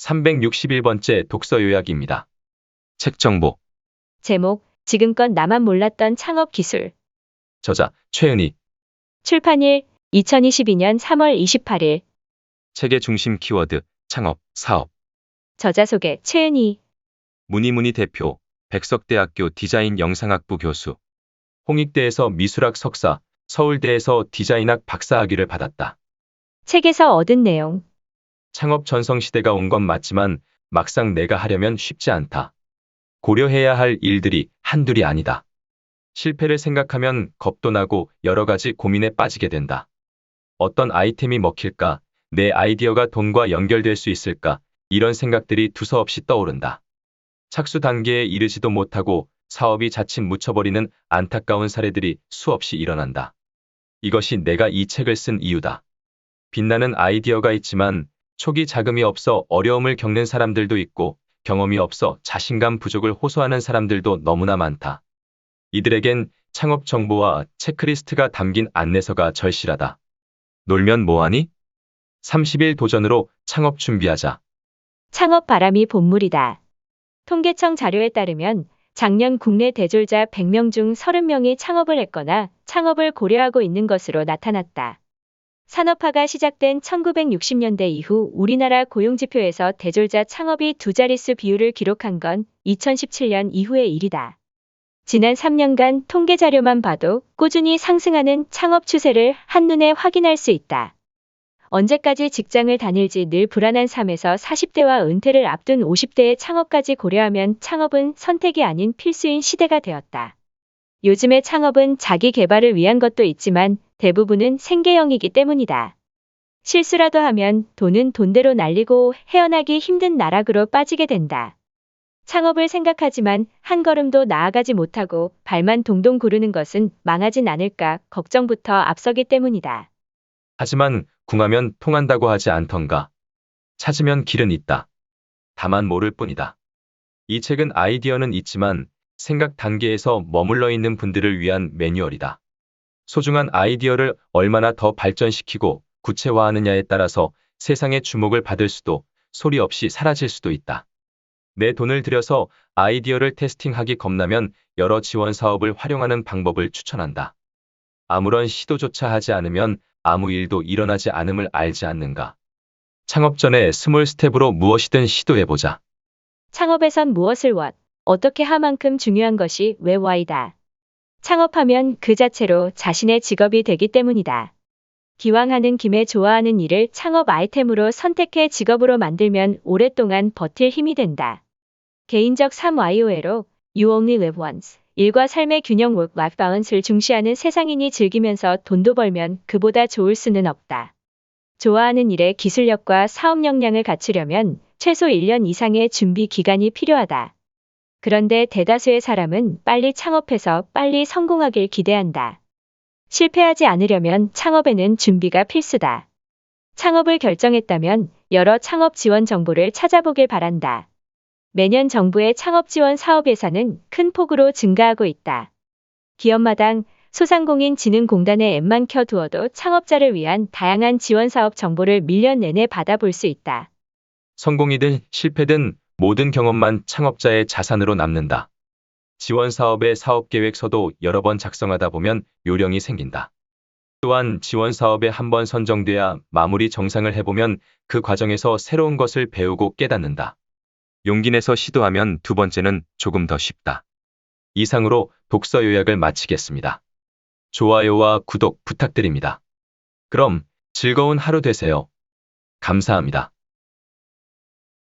361번째 독서 요약입니다. 책 정보, 제목, 지금껏 나만 몰랐던 창업 기술. 저자 최은희, 출판일, 2022년 3월 28일. 책의 중심 키워드, 창업, 사업, 저자 소개, 최은희. 문희문희 대표, 백석대학교 디자인 영상학부 교수, 홍익대에서 미술학 석사, 서울대에서 디자인학 박사학위를 받았다. 책에서 얻은 내용. 창업 전성시대가 온 건 맞지만 막상 내가 하려면 쉽지 않다. 고려해야 할 일들이 한둘이 아니다. 실패를 생각하면 겁도 나고 여러 가지 고민에 빠지게 된다. 어떤 아이템이 먹힐까? 내 아이디어가 돈과 연결될 수 있을까? 이런 생각들이 두서없이 떠오른다. 착수 단계에 이르지도 못하고 사업이 자칫 묻혀버리는 안타까운 사례들이 수없이 일어난다. 이것이 내가 이 책을 쓴 이유다. 빛나는 아이디어가 있지만 초기 자금이 없어 어려움을 겪는 사람들도 있고 경험이 없어 자신감 부족을 호소하는 사람들도 너무나 많다. 이들에겐 창업 정보와 체크리스트가 담긴 안내서가 절실하다. 놀면 뭐하니? 30일 도전으로 창업 준비하자. 창업 바람이 본물이다. 통계청 자료에 따르면 작년 국내 대졸자 100명 중 30명이 창업을 했거나 창업을 고려하고 있는 것으로 나타났다. 산업화가 시작된 1960년대 이후 우리나라 고용지표에서 대졸자 창업이 두 자릿수 비율을 기록한 건 2017년 이후의 일이다. 지난 3년간 통계 자료만 봐도 꾸준히 상승하는 창업 추세를 한눈에 확인할 수 있다. 언제까지 직장을 다닐지 늘 불안한 삶에서 40대와 은퇴를 앞둔 50대의 창업까지 고려하면 창업은 선택이 아닌 필수인 시대가 되었다. 요즘의 창업은 자기 개발을 위한 것도 있지만 대부분은 생계형이기 때문이다. 실수라도 하면 돈은 돈대로 날리고 헤어나기 힘든 나락으로 빠지게 된다. 창업을 생각하지만 한 걸음도 나아가지 못하고 발만 동동 구르는 것은 망하진 않을까 걱정부터 앞서기 때문이다. 하지만 궁하면 통한다고 하지 않던가. 찾으면 길은 있다. 다만 모를 뿐이다. 이 책은 아이디어는 있지만 생각 단계에서 머물러 있는 분들을 위한 매뉴얼이다. 소중한 아이디어를 얼마나 더 발전시키고 구체화하느냐에 따라서 세상의 주목을 받을 수도 소리 없이 사라질 수도 있다. 내 돈을 들여서 아이디어를 테스팅하기 겁나면 여러 지원 사업을 활용하는 방법을 추천한다. 아무런 시도조차 하지 않으면 아무 일도 일어나지 않음을 알지 않는가. 창업 전에 스몰 스텝으로 무엇이든 시도해보자. 창업에선 무엇을 what, 어떻게 하만큼 중요한 것이 왜 why다. 창업하면 그 자체로 자신의 직업이 되기 때문이다. 기왕 하는 김에 좋아하는 일을 창업 아이템으로 선택해 직업으로 만들면 오랫동안 버틸 힘이 된다. 개인적 3YOL로 You Only Live Once 일과 삶의 균형 work-life balance를 중시하는 세상인이 즐기면서 돈도 벌면 그보다 좋을 수는 없다. 좋아하는 일에 기술력과 사업 역량을 갖추려면 최소 1년 이상의 준비 기간이 필요하다. 그런데 대다수의 사람은 빨리 창업해서 빨리 성공하길 기대한다. 실패하지 않으려면 창업에는 준비가 필수다. 창업을 결정했다면 여러 창업 지원 정보를 찾아보길 바란다. 매년 정부의 창업 지원 사업 예산은 큰 폭으로 증가하고 있다. 기업마당 소상공인진흥공단의 앱만 켜두어도 창업자를 위한 다양한 지원 사업 정보를 1년 내내 받아볼 수 있다. 성공이든 실패든 모든 경험만 창업자의 자산으로 남는다. 지원 사업의 사업 계획서도 여러 번 작성하다 보면 요령이 생긴다. 또한 지원 사업에 한 번 선정돼야 마무리 정상을 해보면 그 과정에서 새로운 것을 배우고 깨닫는다. 용기 내서 시도하면 두 번째는 조금 더 쉽다. 이상으로 독서 요약을 마치겠습니다. 좋아요와 구독 부탁드립니다. 그럼 즐거운 하루 되세요. 감사합니다.